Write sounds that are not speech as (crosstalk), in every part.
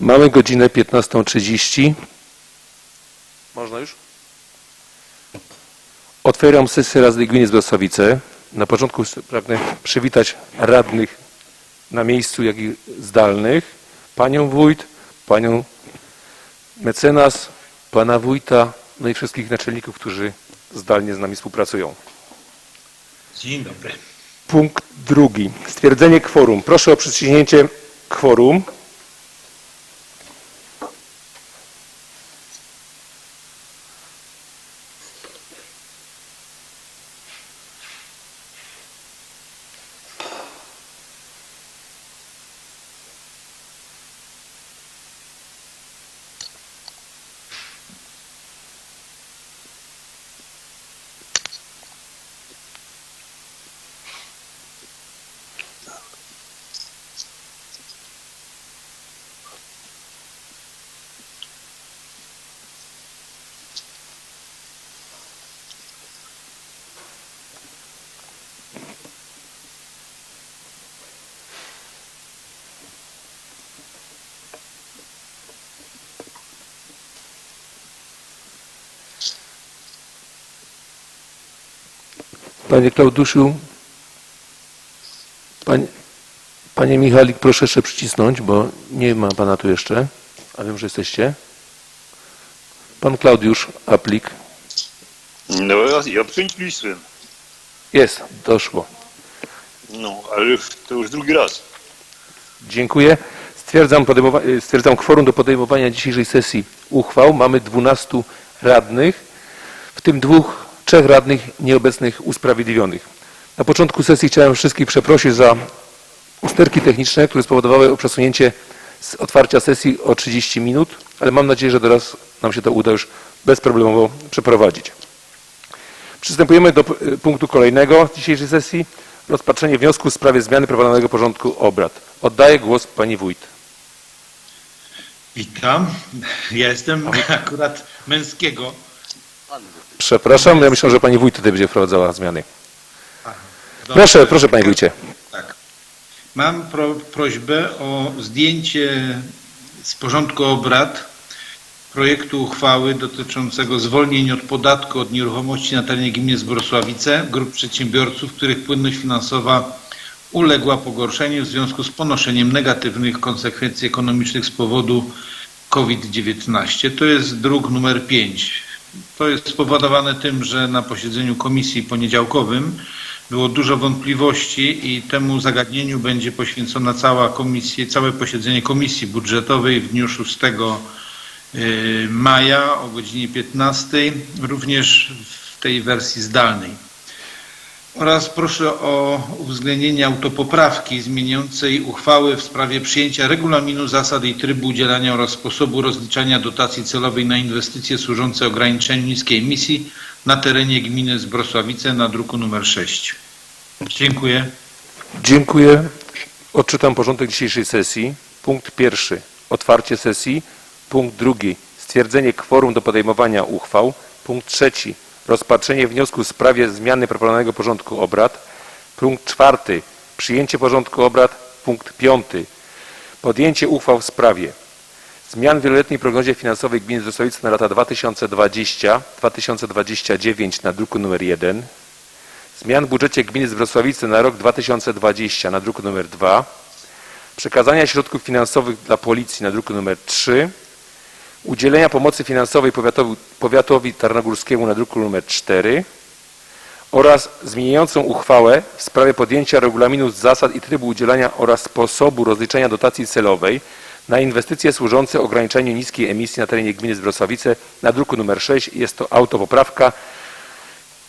Mamy godzinę 15.30. Można już? Otwieram sesję Rady Gminy Zbrosowice. Na początku pragnę przywitać radnych na miejscu, jak i zdalnych. Panią wójt, panią mecenas, pana wójta, no i wszystkich naczelników, którzy zdalnie z nami współpracują. Dzień dobry. Punkt drugi. Stwierdzenie kworum. Proszę o przyciśnięcie kworum. Panie Klauduszu, panie, panie Michalik, proszę jeszcze przycisnąć, bo nie ma pana tu jeszcze, a wiem, że jesteście. Pan Klaudiusz Aplik. No, ja, przyniosłem. Jest, doszło. No, ale to już drugi raz. Dziękuję. Stwierdzam, y, stwierdzam kworum do podejmowania dzisiejszej sesji uchwał. Mamy 12 radnych, w tym dwóch, trzech radnych nieobecnych usprawiedliwionych. Na początku sesji chciałem wszystkich przeprosić za usterki techniczne, które spowodowały przesunięcie z otwarcia sesji o 30 minut, ale mam nadzieję, że teraz nam się to uda już bezproblemowo przeprowadzić. Przystępujemy do y, punktu kolejnego dzisiejszej sesji. Rozpatrzenie wniosku w sprawie zmiany proponowanego porządku obrad. Oddaję głos pani wójt. Witam. Ja jestem (laughs) akurat męskiego. Przepraszam, ja myślę, że pani wójt tutaj będzie wprowadzała zmiany. Proszę, proszę panie wójcie. Tak. Mam pro, prośbę o zdjęcie z porządku obrad projektu uchwały dotyczącego zwolnień od podatku od nieruchomości na terenie gminy Zbrosławice grup przedsiębiorców, których płynność finansowa uległa pogorszeniu w związku z ponoszeniem negatywnych konsekwencji ekonomicznych z powodu COVID-19. To jest druk numer 5. To jest spowodowane tym, że na posiedzeniu komisji poniedziałkowym było dużo wątpliwości i temu zagadnieniu będzie poświęcona cała komisja, całe posiedzenie komisji budżetowej w dniu 6 y, maja o godzinie 15, również w tej wersji zdalnej. Oraz proszę o uwzględnienie autopoprawki zmieniającej uchwały w sprawie przyjęcia regulaminu zasad i trybu udzielania oraz sposobu rozliczania dotacji celowej na inwestycje służące ograniczeniu niskiej emisji na terenie gminy Zbrosławice na druku numer 6. Dziękuję. Dziękuję. Odczytam porządek dzisiejszej sesji. Punkt pierwszy. Otwarcie sesji. Punkt drugi. Stwierdzenie kworum do podejmowania uchwał. Punkt trzeci. Rozpatrzenie wniosku w sprawie zmiany proponowanego porządku obrad. Punkt czwarty. Przyjęcie porządku obrad. Punkt piąty. Podjęcie uchwał w sprawie zmian w wieloletniej prognozie finansowej gminy Zosławice na lata 2020-2029 na druku numer 1. Zmian w budżecie gminy Wrocławicy na rok 2020 na druku nr 2, przekazania środków finansowych dla policji na druku nr 3, udzielenia pomocy finansowej powiatowi, powiatowi tarnogórskiemu na druku nr 4 oraz zmieniającą uchwałę w sprawie podjęcia regulaminu zasad i trybu udzielania oraz sposobu rozliczenia dotacji celowej na inwestycje służące ograniczeniu niskiej emisji na terenie gminy z Wrocławice na druku nr 6. Jest to autopoprawka.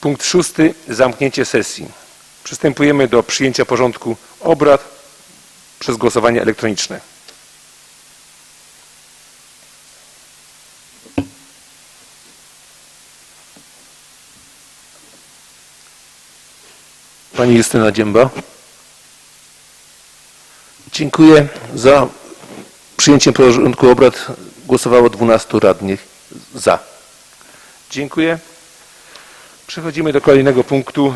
Punkt szósty. Zamknięcie sesji. Przystępujemy do przyjęcia porządku obrad przez głosowanie elektroniczne. Pani Justyna Dzięba. Dziękuję. Za przyjęciem porządku obrad głosowało 12 radnych za. Dziękuję. Przechodzimy do kolejnego punktu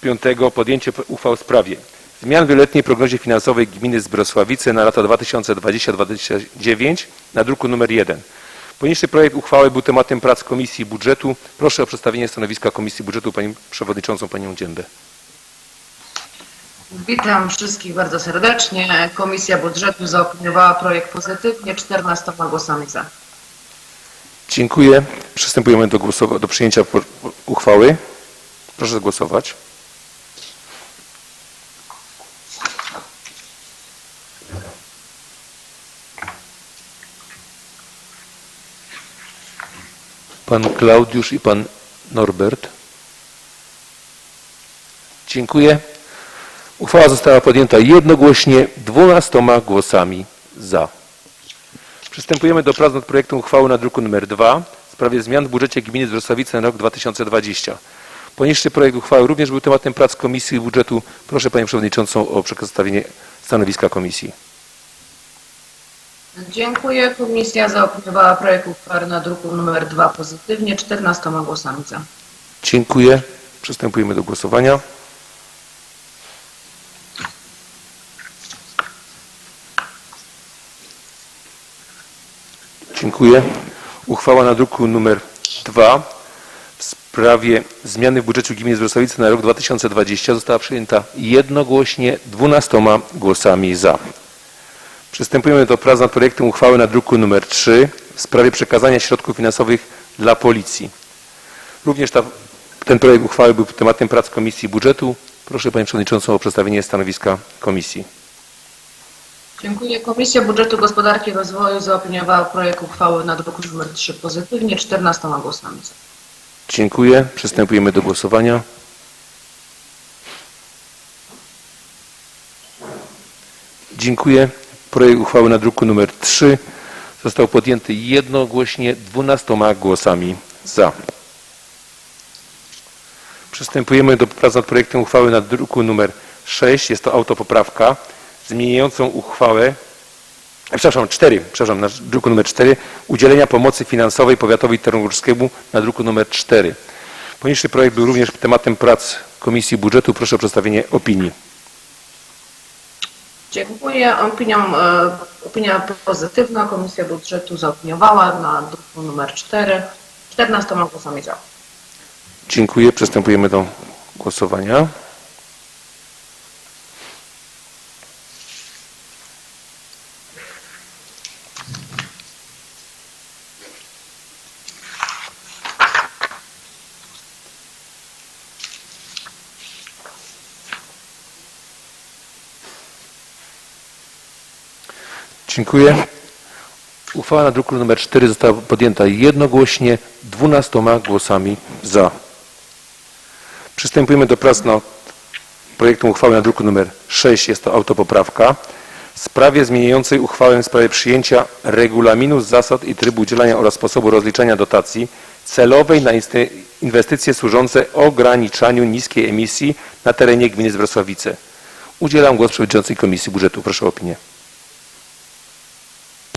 piątego. Podjęcie uchwał w sprawie zmian w wieloletniej prognozie finansowej gminy Zbrosławice na lata 2020-2029 na druku nr 1. Poniższy projekt uchwały był tematem prac Komisji Budżetu. Proszę o przedstawienie stanowiska Komisji Budżetu Pani Przewodniczącą, Panią Dziębę. Witam wszystkich bardzo serdecznie. Komisja Budżetu zaopiniowała projekt pozytywnie 14 głosami za. Dziękuję. Przystępujemy do, do przyjęcia uchwały. Proszę głosować. Pan Klaudiusz i pan Norbert. Dziękuję. Uchwała została podjęta jednogłośnie 12 głosami za. Przystępujemy do prac nad projektem uchwały na druku nr 2 w sprawie zmian w budżecie gminy Zwrocławice na rok 2020. Poniższy projekt uchwały również był tematem prac Komisji Budżetu. Proszę Panią Przewodniczącą o przedstawienie stanowiska Komisji. Dziękuję. Komisja zaopiniowała projekt uchwały na druku nr 2 pozytywnie 14 głosami za. Dziękuję. Przystępujemy do głosowania. Dziękuję. Uchwała na druku numer 2 w sprawie zmiany w budżecie gminy Zwrocławice na rok 2020 została przyjęta jednogłośnie 12 głosami za. Przystępujemy do prac nad projektem uchwały na druku numer 3 w sprawie przekazania środków finansowych dla policji. Również ta, ten projekt uchwały był tematem prac Komisji Budżetu. Proszę Panią Przewodniczącą o przedstawienie stanowiska Komisji. Dziękuję. Komisja Budżetu Gospodarki i Rozwoju zaopiniowała projekt uchwały na druku nr 3 pozytywnie 14 głosami. Dziękuję. Przystępujemy do głosowania. Dziękuję. Projekt uchwały na druku numer 3 został podjęty jednogłośnie 12 głosami za. Przystępujemy do prac nad projektem uchwały na druku numer 6. Jest to autopoprawka zmieniającą uchwałę przepraszam, 4, przepraszam, na druku numer 4, udzielenia pomocy finansowej powiatowi tarnogórskiemu na druku numer 4. Poniższy projekt był również tematem prac Komisji Budżetu. Proszę o przedstawienie opinii. Dziękuję. Opinią, e, opinia pozytywna. Komisja Budżetu zaopiniowała na druku nr 4 14 głosami za. Dziękuję. Przystępujemy do głosowania. Dziękuję. Uchwała na druku nr 4 została podjęta jednogłośnie 12 głosami za. Przystępujemy do prac nad projektem uchwały na druku nr 6. Jest to autopoprawka w sprawie zmieniającej uchwałę w sprawie przyjęcia regulaminu zasad i trybu udzielania oraz sposobu rozliczania dotacji celowej na inwestycje służące ograniczaniu niskiej emisji na terenie gminy Zwrocławice. Udzielam głos przewodniczącej Komisji Budżetu. Proszę o opinię.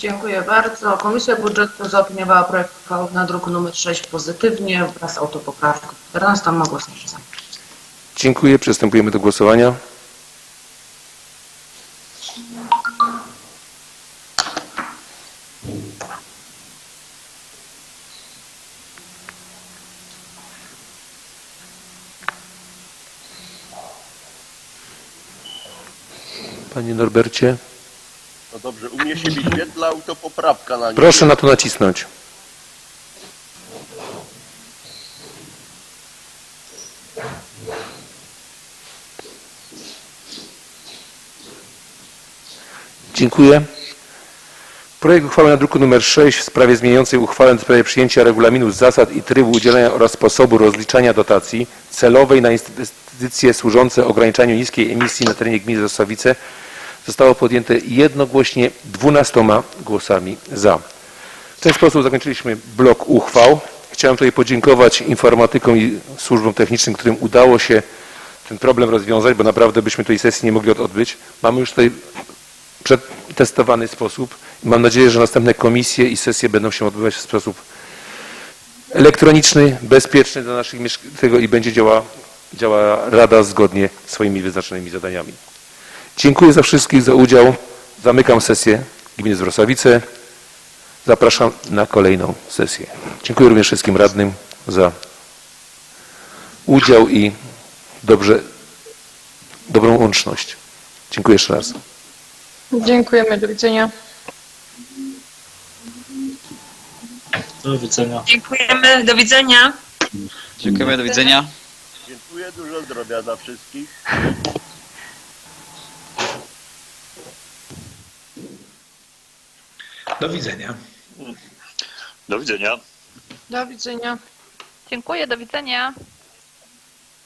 Dziękuję bardzo. Komisja Budżetu zaopiniowała projekt uchwały na druku nr 6 pozytywnie wraz z autopoprawką 14 głosami za. Dziękuję. Przystępujemy do głosowania. Panie Norbercie, No dobrze, u mnie się wyświetla autopoprawka na nim. proszę na to nacisnąć. Dziękuję. Projekt uchwały na druku nr 6 w sprawie zmieniającej uchwałę w sprawie przyjęcia regulaminu zasad i trybu udzielania oraz sposobu rozliczania dotacji celowej na inwestycje służące ograniczaniu niskiej emisji na terenie gminy Zasławice zostało podjęte jednogłośnie 12 głosami za. W ten sposób zakończyliśmy blok uchwał. Chciałem tutaj podziękować informatykom i służbom technicznym, którym udało się ten problem rozwiązać, bo naprawdę byśmy tej sesji nie mogli od- odbyć. Mamy już tutaj przetestowany sposób. Mam nadzieję, że następne komisje i sesje będą się odbywać w sposób elektroniczny, bezpieczny dla naszych mieszkańców i będzie działa, działa Rada zgodnie z swoimi wyznaczonymi zadaniami. Dziękuję za wszystkich za udział. Zamykam sesję Gminy Zwrosławice. Zapraszam na kolejną sesję. Dziękuję również wszystkim radnym za udział i dobrze, dobrą łączność. Dziękuję jeszcze raz. Dziękujemy, do widzenia. Do widzenia. Dziękujemy, do widzenia. Dziękujemy, do widzenia. Dziękuję, dużo zdrowia dla wszystkich. Do widzenia. Do widzenia. Do widzenia. Dziękuję, do widzenia.